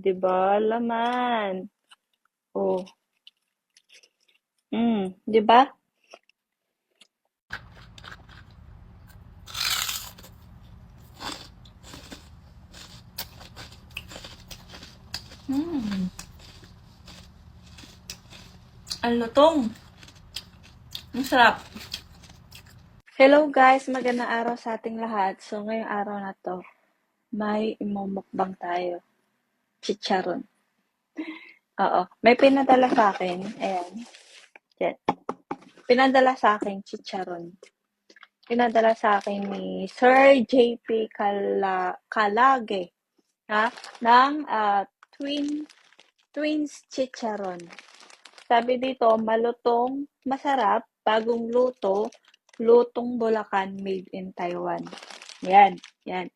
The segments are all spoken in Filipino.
'di ba? Laman. Oh. Hmm, 'di ba? Hmm. Ang lutong. Ang sarap. Hello guys, magandang araw sa ating lahat. So ngayong araw na to, may imumukbang tayo. Chicharon. Oo. May pinadala sa akin. Ayan. Yan. Pinadala sa akin, chicharon. Pinadala sa akin ni Sir JP Kala Kalage. Ha? Ng ah, twin twins chicharon. Sabi dito, malutong, masarap, bagong luto, lutong Bulacan made in Taiwan. Yan, yan.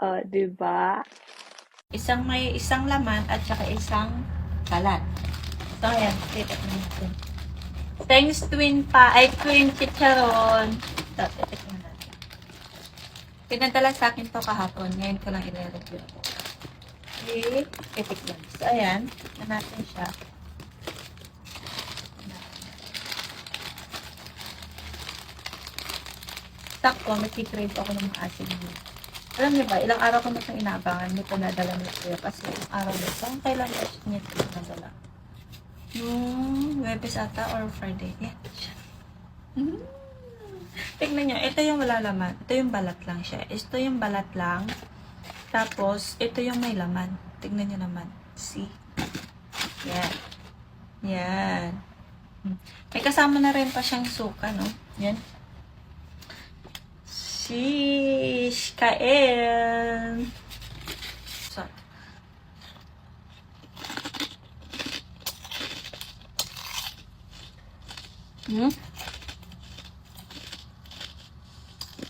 Oh, 'di ba? Isang may isang laman at saka isang kalat. So, ayan, titikman natin. Thanks, twin pa, ay, twin chicharon. Ito, titikman natin. Pinadala sa akin to kahapon. Ngayon ko lang i-review. Okay, titikman. So, ayan, na natin siya. Sakto, nagkikrave ako ng asin dito. Alam niyo ba, ilang araw ko na itong inaabangan nito nadala ni Kuya kasi yung araw nito, ang kailan niya ito nadala? Nung Webes ata or Friday. Yan. Mm. Tignan niyo, ito yung wala laman. Ito yung balat lang siya. Ito yung balat lang. Tapos, ito yung may laman. Tignan niyo naman. See? Yan. Yan. Hmm. May kasama na rin pa siyang suka, no? Yan. Sheesh! Kain! So, Hmm?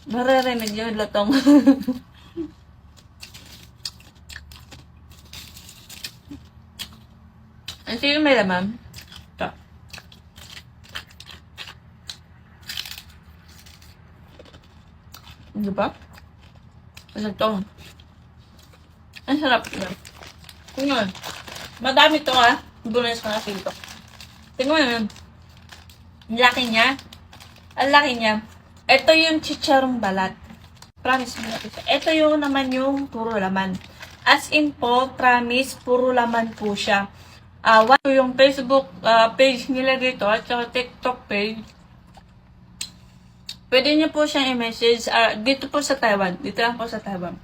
Naririnig yun, lutong. Ang sino may laman? Ito. Di ba? Ano to? Ang sarap niya. Tingnan. Madami to ah. Bonus ko na dito. Tingnan mo yun. Ang laki niya. Ang laki niya. Ito yung chicharong balat. Promise mo siya. Ito yung naman yung puro laman. As in po, promise, puro laman po siya. Uh, yung Facebook ah, page nila dito at saka TikTok page. Pwede niyo po siyang i-message ah, dito po sa Taiwan. Dito lang po sa Taiwan.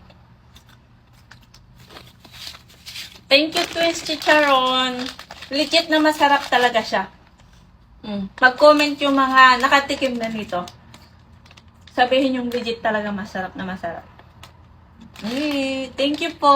Thank you, Twins Chicharon. Legit na masarap talaga siya. Mm. Mag-comment yung mga nakatikim na nito. Sabihin yung legit talaga masarap na masarap. Eh, thank you po.